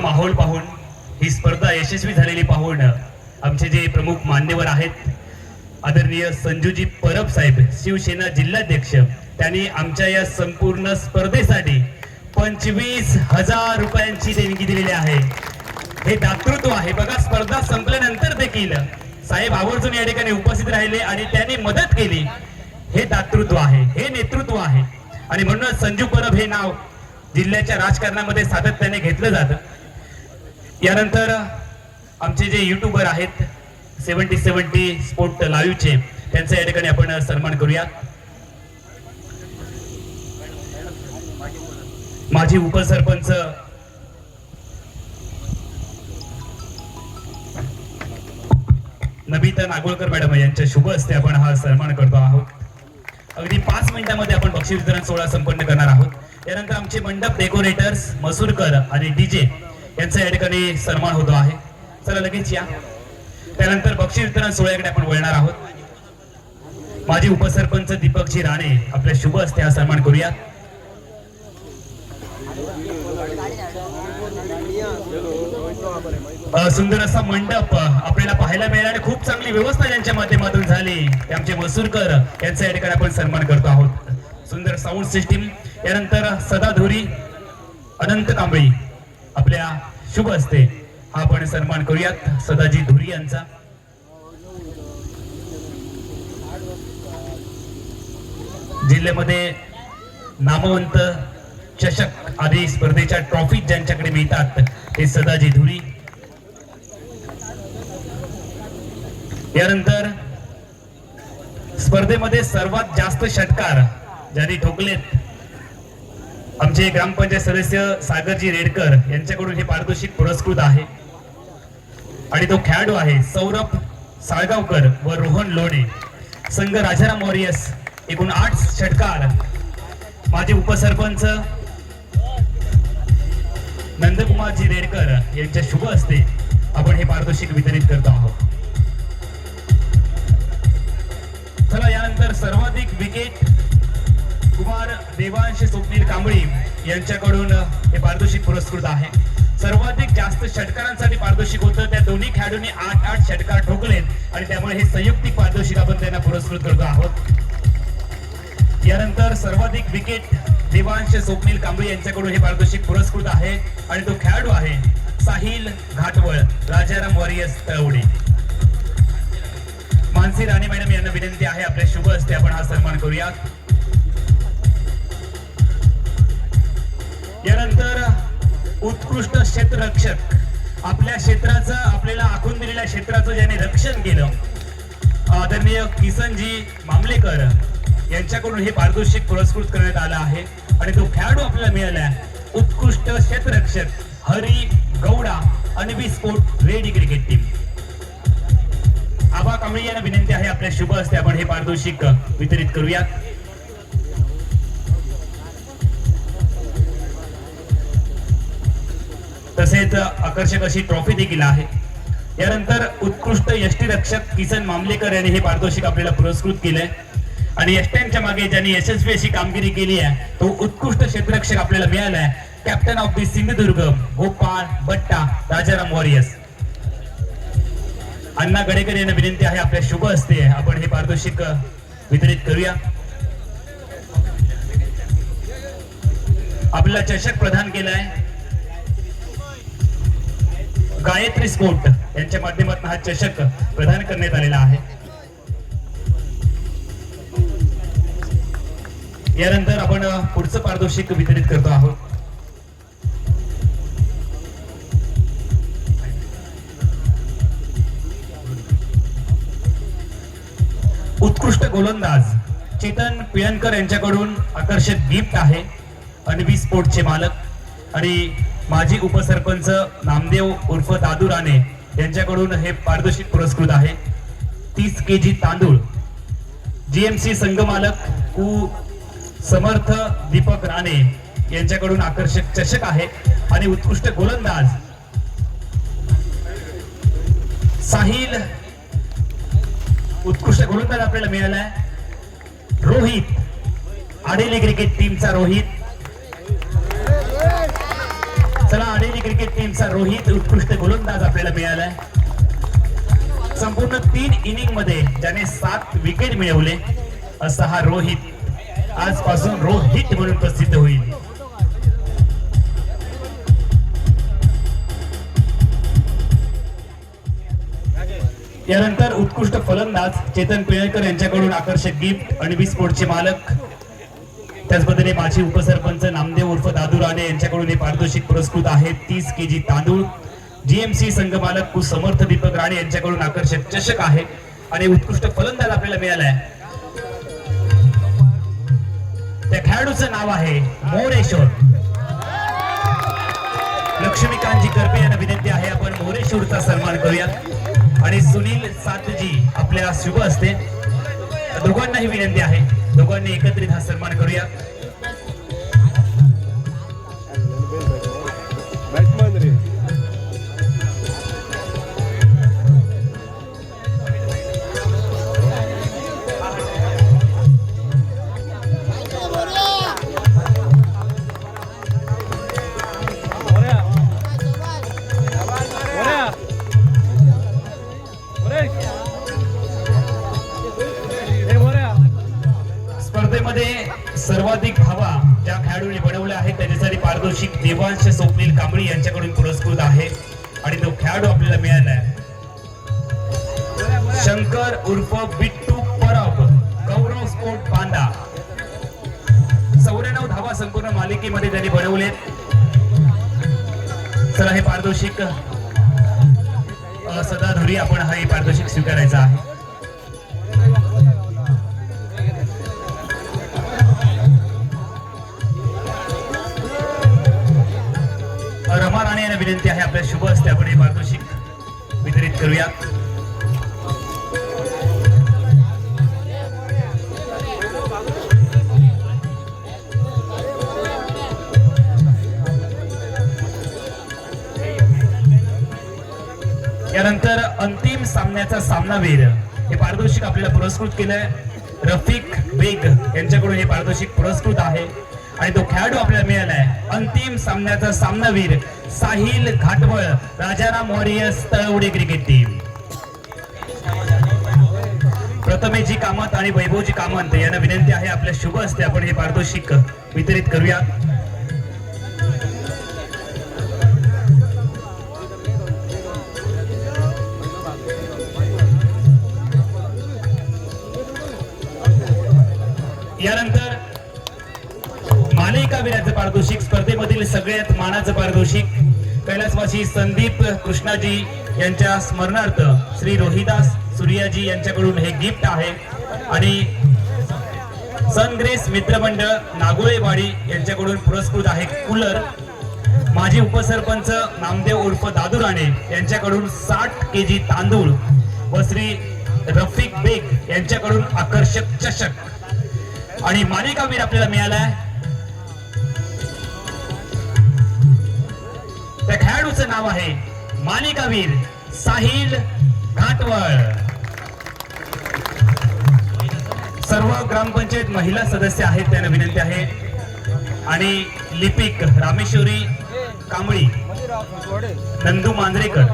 माहोल पाहून ही स्पर्धा यशस्वी झालेली पाहून आमचे जे प्रमुख मान्यवर आहेत आदरणीय संजूजी परब साहेब शिवसेना जिल्हाध्यक्ष त्यांनी आमच्या या संपूर्ण स्पर्धेसाठी पंचवीस हजार रुपयांची देणगी दिलेली आहे. हे दातृत्व आहे. बघा स्पर्धा संपल्यानंतर देखील साहेब आवर्जून या ठिकाणी उपस्थित राहिले आणि त्यांनी मदत केली. हे दातृत्व आहे. हे नेतृत्व आहे. आणि म्हणूनच संजू परब हे नाव जिल्ह्याच्या राजकारणामध्ये सातत्याने घेतलं जातं. यानंतर आमचे जे युट्यूबर आहेत सेवन्टी सेवन्टी स्पोर्ट लाईव्हचे त्यांचा या ठिकाणी आपण सन्मान करूया. माझी उपसरपंच नमिता नागोळकर मॅडम यांच्या शुभ हस्ते आपण हा सन्मान करतो आहोत. अगदी पाच मिनिटांमध्ये आपण बक्षीस वितरण सोहळा संपन्न करणार आहोत. यानंतर आमचे मंडप डेकोरेटर्स मसूरकर आणि डीजे यांचा या ठिकाणी सन्मान होतो आहे. चला लगेच या. त्यानंतर बक्षीस वितरण सोहळ्याकडे आपण वळणार आहोत. माजी उपसरपंच दीपकजी राणे आपल्या शुभ हस्ते हा सन्मान करूया. सुंदर असा मंडप आपल्याला पाहायला मिळाला आणि खूप चांगली व्यवस्था त्यांच्या माध्यमातून झाली. आमचे मसूरकर यांचा या ठिकाणी आपण सन्मान करतो आहोत. सुंदर साऊंड सिस्टीम यानंतर सदाधुरी अनंत कांबळी. आपल्या शुभ असते हा आपण सन्मान करूयात. सदाजी धुरी यांचा. जिल्ह्यामध्ये नामवंत चषक आदी स्पर्धेच्या ट्रॉफी ज्यांच्याकडे मिळतात ते सदाजी धुरी. यानंतर स्पर्धेमध्ये सर्वात जास्त षटकार ज्यांनी ठोकलेत आमचे ग्रामपंचायत सदस्य सागरजी रेडकर यांच्याकडून हे पारितोषिक पुरस्कृत आहे. आणि तो खेळाडू आहे सौरभ साळगावकर व रोहन लोणे. संघ राजाराम वॉरियर्स एकूण आठ षटकार. माझे उपसरपंच नंदकुमारजी रेडकर यांच्या शुभ हस्ते आपण हे पारितोषिक वितरित करतो आहोत. चला यानंतर सर्वाधिक विकेट कुमार देवांश स्वप्नील कांबळी यांच्याकडून हे पारितोषिक पुरस्कृत आहे. सर्वाधिक जास्त षटकारांसाठी पारितोषिक होतं. त्या दोन्ही खेळाडूंनी आठ आठ षटकार ठोकलेत आणि त्यामुळे हे संयुक्तिक पारितोषिक आपण त्यांना पुरस्कृत करतो आहोत. यानंतर सर्वाधिक विकेट देवांश स्वप्नील कांबळी यांच्याकडून हे पारितोषिक पुरस्कृत आहे आणि तो खेळाडू आहे साहिल घाटवळ राजाराम वॉरियर्स तळवडे. मानसी राणे मॅडम यांना विनंती आहे आपल्या शुभ हस्ते आपण हा सन्मान करूयात. यानंतर उत्कृष्ट क्षेत्ररक्षक. आपल्या क्षेत्राचं आपल्याला आखून दिलेल्या क्षेत्राचं ज्याने रक्षण केलं आदरणीय किसनजी मामलेकर यांच्याकडून हे पारितोषिक पुरस्कृत करण्यात आलं आहे. आणि तो खेळाडू आपल्याला मिळाला आहे उत्कृष्ट क्षेत्ररक्षक Hari Gowda Anvi sport Redi cricket team. Aba Kamble यांना विनंती आहे आपल्या शुभ हस्ते आपण हे पारितोषिक वितरित करूयात. तसेच आकर्षक अशी ट्रॉफी देखील आहे. यानंतर उत्कृष्ट यष्टी रक्षक किसन मामलेकर यांनी हे पारितोषिक आपल्याला पुरस्कृत केलंय. आणि यष्ट्यांच्या मागे ज्यांनी यशस्वी अशी कामगिरी केली आहे तो उत्कृष्ट क्षेत्ररक्षक आपल्याला मिळालाय. Captain of the Sindhudurg Gopal Batta Rajaram warriors अण्णा गडेकर यांना विनंती आहे आपल्या शुभ असते आपण हे पारितोषिक वितरित करूया. आपला चषक प्रदान केलाय. गायत्री स्पोर्ट यांच्या माध्यमातून हा चषक प्रदान करण्यात आलेला आहे. यानंतर आपण पुढचं पारितोषिक वितरित करतो आहोत. उत्कृष्ट गोलंदाज चेतन पिळणकर यांच्याकडून आकर्षक गिफ्ट आहे. अनबी स्पोर्टचे मालक आणि माजी उपसरपंच नामदेव उर्फ दादू राणे यांच्याकडून हे पारितोषिक पुरस्कृत आहे. तीस के जी तांदूळ जीएमसी संघमालक कु. समर्थ दीपक राणे यांच्याकडून आकर्षक चषक आहे आणि उत्कृष्ट गोलंदाज साहिल. उत्कृष्ट गोलंदाज आपल्याला मिळालाय. रोहित. आडेली क्रिकेट टीमचा रोहित. चला आलेली क्रिकेट टीमचा रोहित उत्कृष्ट गोलंदाज आपल्याला मिळालाय. संपूर्ण तीन इनिंगमध्ये ज्याने सात विकेट मिळवले. असा हा रोहित आजपासून रोहित म्हणून प्रसिद्ध होईल. यानंतर उत्कृष्ट फलंदाज चेतन पिळकर यांच्याकडून आकर्षक गिफ्ट आणि वीस मालक त्याच पद्धतीने माजी उपसरपंच नामदेव उर्फ दादू राणे यांच्याकडून हे पारितोषिक पुरस्कृत आहेत तीस के जी तांदूळ. जीएमसी संघ मालक कु समर्थ दीपक राणे यांच्याकडून आकर्षक चषक आहे आणि उत्कृष्ट फलंदाज आपल्याला मिळालाय. त्या खेळाडूचं नाव आहे मोरेश्वर. लक्ष्मीकांतजी करपे यांना विनंती आहे आपण मोरेश्वरचा सन्मान करूयात. आणि सुनील सातजी आपल्या शुभ असते दोघांनाही विनंती आहे. दोघांनी एकत्रित हा सन्मान करूया. देवांश स्वप्नील कांबळी यांच्याकडून पुरस्कृत आहे. आणि तो खेळाडू आपल्याला मिळाला आहे शंकर उर्फ बिट्टू परब गौरव स्पोर्ट बांदा चौऱ्याण्णव धावा संपूर्ण मालिकेमध्ये त्यांनी बनवले चला हे पारितोषिक सदाधुरी आपण हा हे पारितोषिक स्वीकारायचं आहे. विनंती आहे आपल्या शुभ असते आपण हे पारितोषिक वितरित करूया. यानंतर अंतिम सामन्याचा सामनावीर हे पारितोषिक आपल्याला पुरस्कृत केलंय. रफिक बेग यांच्याकडून हे पारितोषिक पुरस्कृत आहे. आणि तो खेळाडू आपल्याला मिळालाय. अंतिम सामन्याचा सामनावीर Sahil Ghatwal Rajaram warriors Talawade cricket team प्रथमेजी Kamat आणि वैभवजी कामंत यांना विनंती आहे आपल्या शुभ असते आपण हे पारितोषिक वितरित करूया. यानंतर मालिकावीराचं पारितोषिक स्पर्धेमधील सगळ्यात मानाचं पारितोषिक कैलासवासी संदीप कृष्णाजी यांच्या स्मरणार्थ श्री रोहिदास सूर्याजी यांच्याकडून हे गिफ्ट आहे. आणि सनग्रेस मित्रमंडळ नागोळेवाडी यांच्याकडून पुरस्कृत आहे कूलर. माजी उपसरपंच नामदेव उर्फ दादू राणे यांच्याकडून साठ के जी तांदूळ व श्री रफिक बेग यांच्याकडून आकर्षक चषक. आणि मालिकावीर आपल्याला मिळालाय त्या खेळाडूचं नाव आहे मालिकावीर साहिल घाटवळ. सर्व ग्रामपंचायत महिला सदस्य आहेत त्यांना विनंती आहे. आणि लिपिक रामेश्वरी कांबळी नंदू मांजरेकर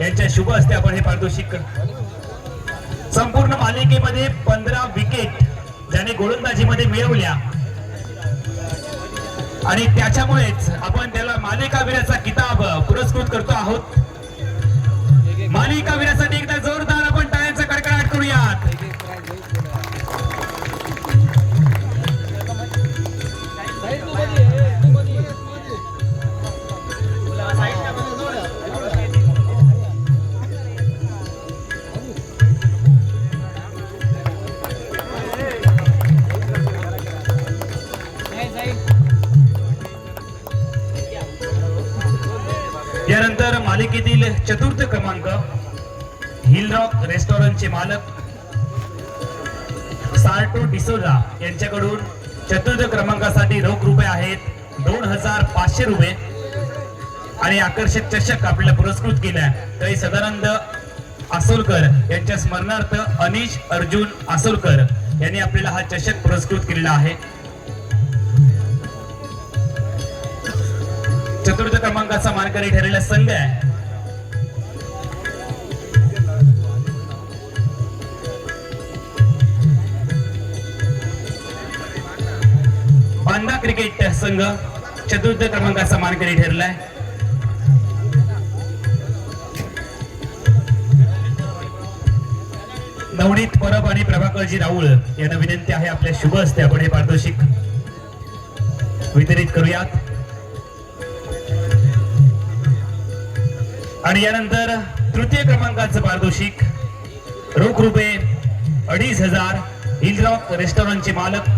यांच्या शुभ हस्ते आपण हे पारितोषिक संपूर्ण मालिकेमध्ये पंधरा विकेट ज्याने गोलंदाजीमध्ये मिळवल्या. आणि त्याच्यामुळेच आपण त्याला मालिकावीराचा किताब आहोत. मालिका आहोत एकदा जोरदार आपण टाळ्यांचा कडकडाट करूयात यानंतर मालिकेतील चतुर्थ क्रमांक हिल रॉक रेस्टॉरंटचे मालक सार्टो डिसोजा यांच्याकडून चतुर्थ क्रमांकासाठी रोख रुपये आहेत दोन हजार पाचशे रुपये. आणि आकर्षक चषक आपल्याला पुरस्कृत केलाय. तरी सदानंद आसोलकर यांच्या स्मरणार्थ अनिश अर्जुन आसोलकर यांनी आपल्याला हा चषक पुरस्कृत केलेला आहे. चतुर्थ क्रमांकाचा मानकरी ठरलेला संघ आहे. क्रिकेट संघ चतुर्थ क्रमांकाचा मानकरी ठरलाय. नवनीत परब आणि प्रभाकरजी राऊळ यांना विनंती आहे आपल्या शुभ असते आपण हे पारितोषिक वितरित करूयात. आणि यानंतर तृतीय क्रमांकाचं पारितोषिक रोख रुपये अडीच हजार हिलरॉक रेस्टॉरंटचे मालक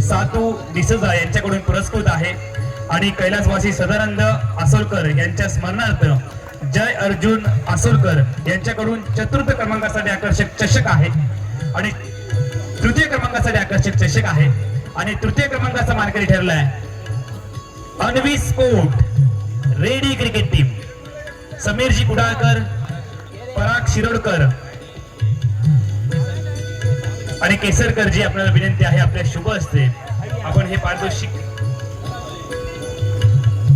सातू डिसोजा यांच्याकडून पुरस्कृत आहे. आणि कैलासवासी सदानंद आसोलकर यांच्या स्मरणार्थ जय अर्जुन आसोलकर यांच्याकडून चतुर्थ क्रमांकासाठी आकर्षक चषक आहे. आणि तृतीय क्रमांकासाठी आकर्षक चषक आहे. आणि तृतीय क्रमांकाचा मानकरी ठरलाय Anvi sport Redi cricket team. Sameerji Kudalkar Parag Shirodkar आणि केसरकरजी आपल्याला विनंती आहे आपल्या शुभ असते आपण हे पारितोषिक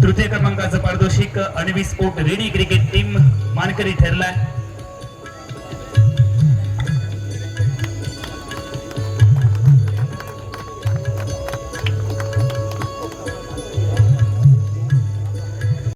तृतीय क्रमांकाचं पारितोषिक Anvi sport Redi cricket team मानकरी ठरलाय.